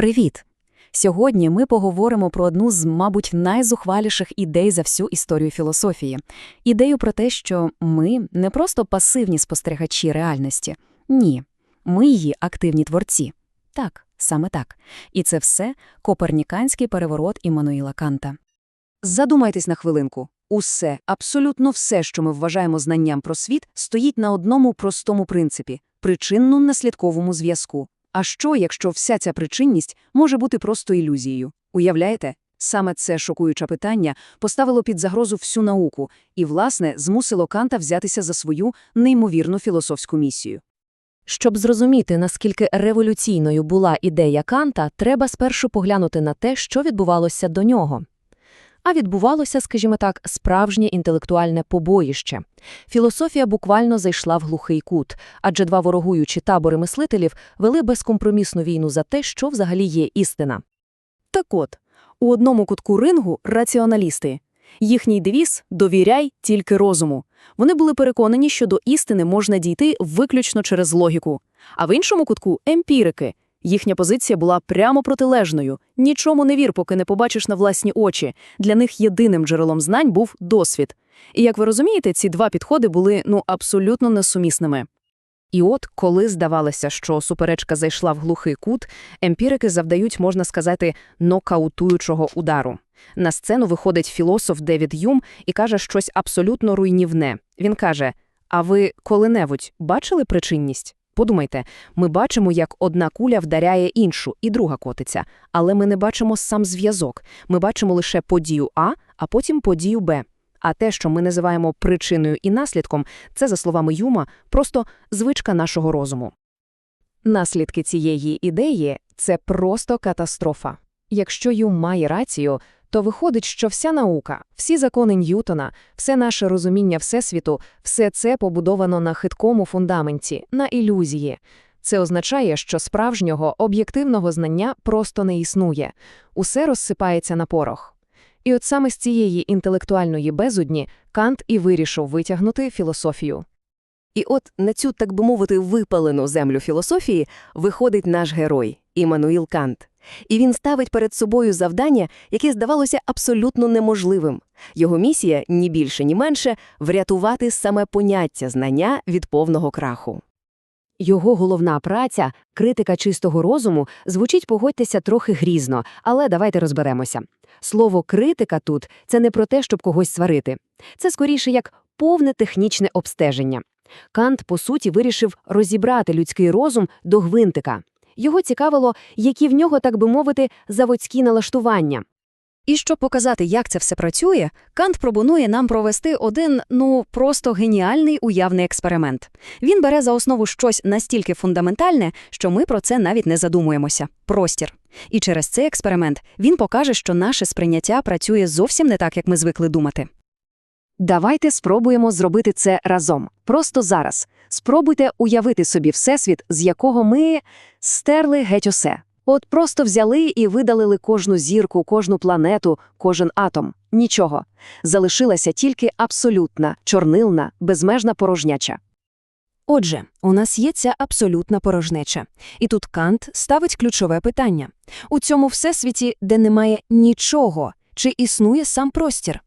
Привіт! Сьогодні ми поговоримо про одну з, мабуть, найзухваліших ідей за всю історію філософії. Ідею про те, що ми не просто пасивні спостерігачі реальності. Ні, ми її активні творці. Так, саме так. І це все коперніканський переворот Іммануїла Канта. Задумайтесь на хвилинку. Усе, абсолютно все, що ми вважаємо знанням про світ, стоїть на одному простому принципі – причинно-наслідковому зв'язку. А що, якщо вся ця причинність може бути просто ілюзією? Уявляєте? Саме це шокуюче питання поставило під загрозу всю науку і, власне, змусило Канта взятися за свою неймовірну філософську місію. Щоб зрозуміти, наскільки революційною була ідея Канта, треба спершу поглянути на те, що відбувалося до нього. А відбувалося, скажімо так, справжнє інтелектуальне побоїще. Філософія буквально зайшла в глухий кут, адже два ворогуючі табори мислителів вели безкомпромісну війну за те, що взагалі є істина. Так от, у одному кутку рингу – раціоналісти. Їхній девіз – «довіряй тільки розуму». Вони були переконані, що до істини можна дійти виключно через логіку. А в іншому кутку – емпірики. Їхня позиція була прямо протилежною. Нічому не вір, поки не побачиш на власні очі. Для них єдиним джерелом знань був досвід. І, як ви розумієте, ці два підходи були ну абсолютно несумісними. І от, коли здавалося, що суперечка зайшла в глухий кут, емпірики завдають, можна сказати, нокаутуючого удару. На сцену виходить філософ Девід Юм і каже щось абсолютно руйнівне. Він каже: А ви коли-небудь бачили причинність? Подумайте, ми бачимо, як одна куля вдаряє іншу, і друга котиться, але ми не бачимо сам зв'язок. Ми бачимо лише подію А, а потім подію Б. А те, що ми називаємо причиною і наслідком, це, за словами Юма, просто звичка нашого розуму. Наслідки цієї ідеї це просто катастрофа. Якщо Юм має рацію, то виходить, що вся наука, всі закони Ньютона, все наше розуміння Всесвіту, все це побудовано на хиткому фундаменті, на ілюзії. Це означає, що справжнього об'єктивного знання просто не існує, усе розсипається на порох. І от саме з цієї інтелектуальної безодні Кант і вирішив витягнути філософію. І от на цю, так би мовити, випалену землю філософії виходить наш герой Іммануїл Кант. І він ставить перед собою завдання, яке здавалося абсолютно неможливим. Його місія, ні більше, ні менше, врятувати саме поняття знання від повного краху. Його головна праця, критика чистого розуму, звучить, погодьтеся, трохи грізно, але давайте розберемося. Слово критика тут це не про те, щоб когось сварити. Це скоріше як повне технічне обстеження. Кант, по суті, вирішив розібрати людський розум до гвинтика. Його цікавило, які в нього, так би мовити, заводські налаштування. І щоб показати, як це все працює, Кант пропонує нам провести один, ну, просто геніальний уявний експеримент. Він бере за основу щось настільки фундаментальне, що ми про це навіть не задумуємося простір. І через цей експеримент він покаже, що наше сприйняття працює зовсім не так, як ми звикли думати. Давайте спробуємо зробити це разом. Просто зараз. Спробуйте уявити собі всесвіт, з якого ми стерли геть усе. От просто взяли і видалили кожну зірку, кожну планету, кожен атом. Нічого. Залишилася тільки абсолютна, чорнилна, безмежна порожняча. Отже, у нас є ця абсолютна порожнеча. І тут Кант ставить ключове питання. У цьому всесвіті, де немає нічого, чи існує сам простір?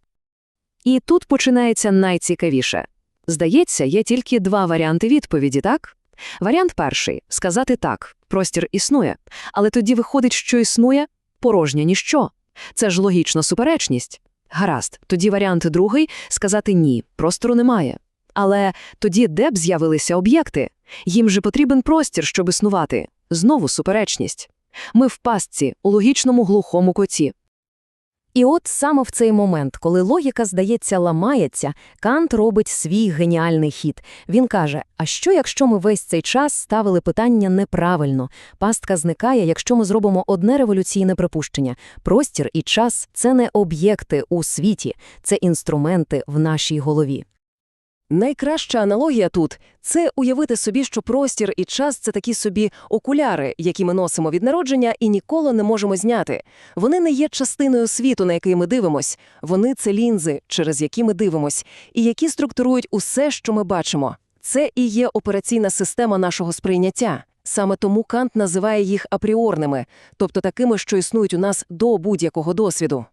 І тут починається найцікавіше. Здається, є тільки два варіанти відповіді, так? Варіант перший – сказати так, простір існує, але тоді виходить, що існує порожнє ніщо. Це ж логічна суперечність. Гаразд, тоді варіант другий – сказати ні, простору немає. Але тоді де б з'явилися об'єкти? Їм же потрібен простір, щоб існувати. Знову суперечність. Ми в пастці, у логічному глухому коті. І от саме в цей момент, коли логіка, здається, ламається, Кант робить свій геніальний хід. Він каже: а що, якщо ми весь цей час ставили питання неправильно? Пастка зникає, якщо ми зробимо одне революційне припущення. Простір і час це не об'єкти у світі, це інструменти в нашій голові. Найкраща аналогія тут це уявити собі, що простір і час це такі собі окуляри, які ми носимо від народження і ніколи не можемо зняти. Вони не є частиною світу, на який ми дивимось. Вони це лінзи, через які ми дивимось, і які структурують усе, що ми бачимо. Це і є операційна система нашого сприйняття. Саме тому Кант називає їх апріорними, тобто такими, що існують у нас до будь-якого досвіду.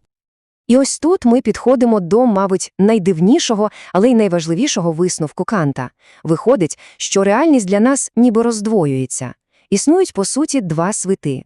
І ось тут ми підходимо до, мабуть, найдивнішого, але й найважливішого висновку Канта. Виходить, що реальність для нас ніби роздвоюється. Існують, по суті, два світи.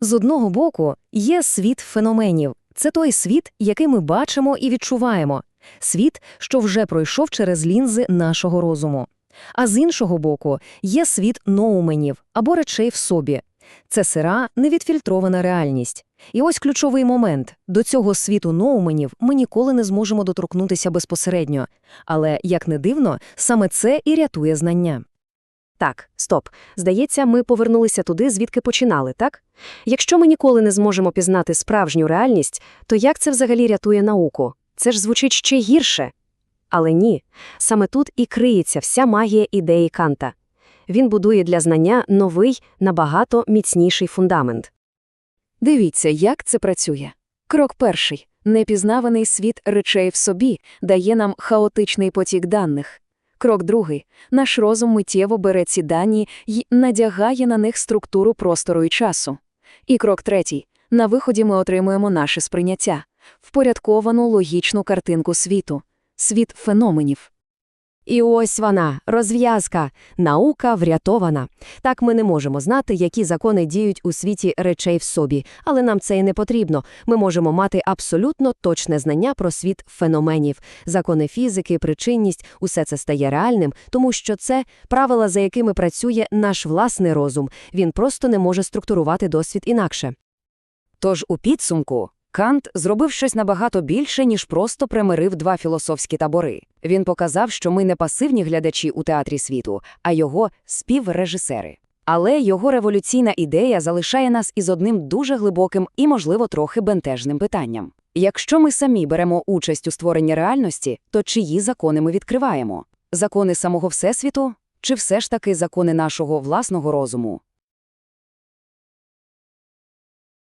З одного боку, є світ феноменів. Це той світ, який ми бачимо і відчуваємо. Світ, що вже пройшов через лінзи нашого розуму. А з іншого боку, є світ ноуменів або речей в собі. Це сира, невідфільтрована реальність. І ось ключовий момент. До цього світу ноуменів ми ніколи не зможемо доторкнутися безпосередньо. Але, як не дивно, саме це і рятує знання. Так, стоп. Здається, ми повернулися туди, звідки починали, так? Якщо ми ніколи не зможемо пізнати справжню реальність, то як це взагалі рятує науку? Це ж звучить ще гірше. Але ні, саме тут і криється вся магія ідеї Канта. Він будує для знання новий, набагато міцніший фундамент. Дивіться, як це працює. Крок перший. Непізнаваний світ речей в собі дає нам хаотичний потік даних. Крок другий. Наш розум миттєво бере ці дані й надягає на них структуру простору і часу. І крок третій. На виході ми отримуємо наше сприйняття, впорядковану логічну картинку світу, світ феноменів. І ось вона, розв'язка. Наука врятована. Так ми не можемо знати, які закони діють у світі речей в собі, але нам це і не потрібно. Ми можемо мати абсолютно точне знання про світ феноменів, закони фізики, причинність – усе це стає реальним, тому що це правила, за якими працює наш власний розум. Він просто не може структурувати досвід інакше. Тож у підсумку Кант зробив щось набагато більше, ніж просто примирив два філософські табори. Він показав, що ми не пасивні глядачі у театрі світу, а його співрежисери. Але його революційна ідея залишає нас із одним дуже глибоким і, можливо, трохи бентежним питанням. Якщо ми самі беремо участь у створенні реальності, то чиї закони ми відкриваємо? Закони самого Всесвіту? Чи все ж таки закони нашого власного розуму?